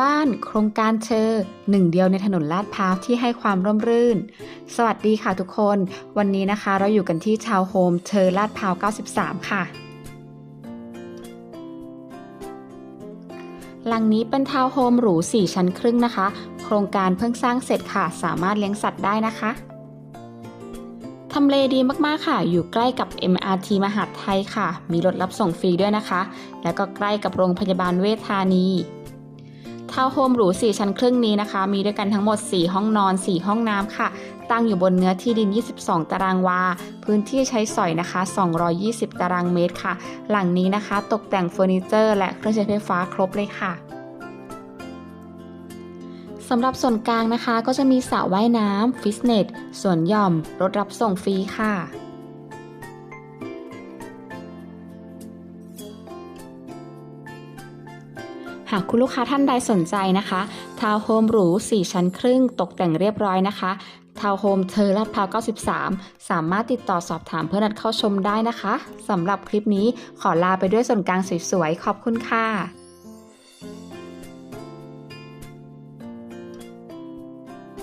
บ้านโครงการเชอหนึ่งเดียวในถนนลาดพร้าวที่ให้ความร่มรื่น สวัสดีค่ะทุกคน วันนี้นะคะเราอยู่กันที่ชาวโฮมเชอลาดพร้าว 93 ค่ะ หลังนี้เป็นทาวน์โฮมหรู 4 ชั้นครึ่งนะคะ โครงการเพิ่งสร้างเสร็จค่ะ สามารถเลี้ยงสัตว์ได้นะคะทำเลดีมาก ๆ ค่ะ อยู่ใกล้กับ MRT มหาดไทยค่ะ มีรถรับส่งฟรีด้วยนะคะ แล้วก็ใกล้กับโรงพยาบาลเวชธานี ทาวน์โฮมหรู4 ชั้นครึ่งนี้นะคะ มีด้วยกันทั้งหมด 4 ห้องนอน 4 ห้องน้ำค่ะ ตั้งอยู่บนเนื้อที่ดิน 22 ตารางวา พื้นที่ใช้สอยนะคะ 220 ตารางเมตรค่ะ หลังนี้นะคะ ตกแต่งเฟอร์นิเจอร์ และเครื่องใช้ไฟฟ้าครบเลยค่ะสำหรับส่วนกลางนะคะ ก็จะมีสระว่ายน้ำฟิตเนสสวนหย่อม รถรับส่งฟรีค่ะ หากคุณลูกค้าท่านใดสนใจนะคะทาวน์โฮมหรู 4 ชั้นครึ่ง ตกแต่งเรียบร้อยนะคะทาวน์โฮมเธอลาดพร้าว 93 สามารถติดต่อสอบถามเพื่อนัดเข้าชมได้นะคะสำหรับคลิปนี้ขอลาไปด้วยส่วนกลางสวยๆ ขอบคุณค่ะ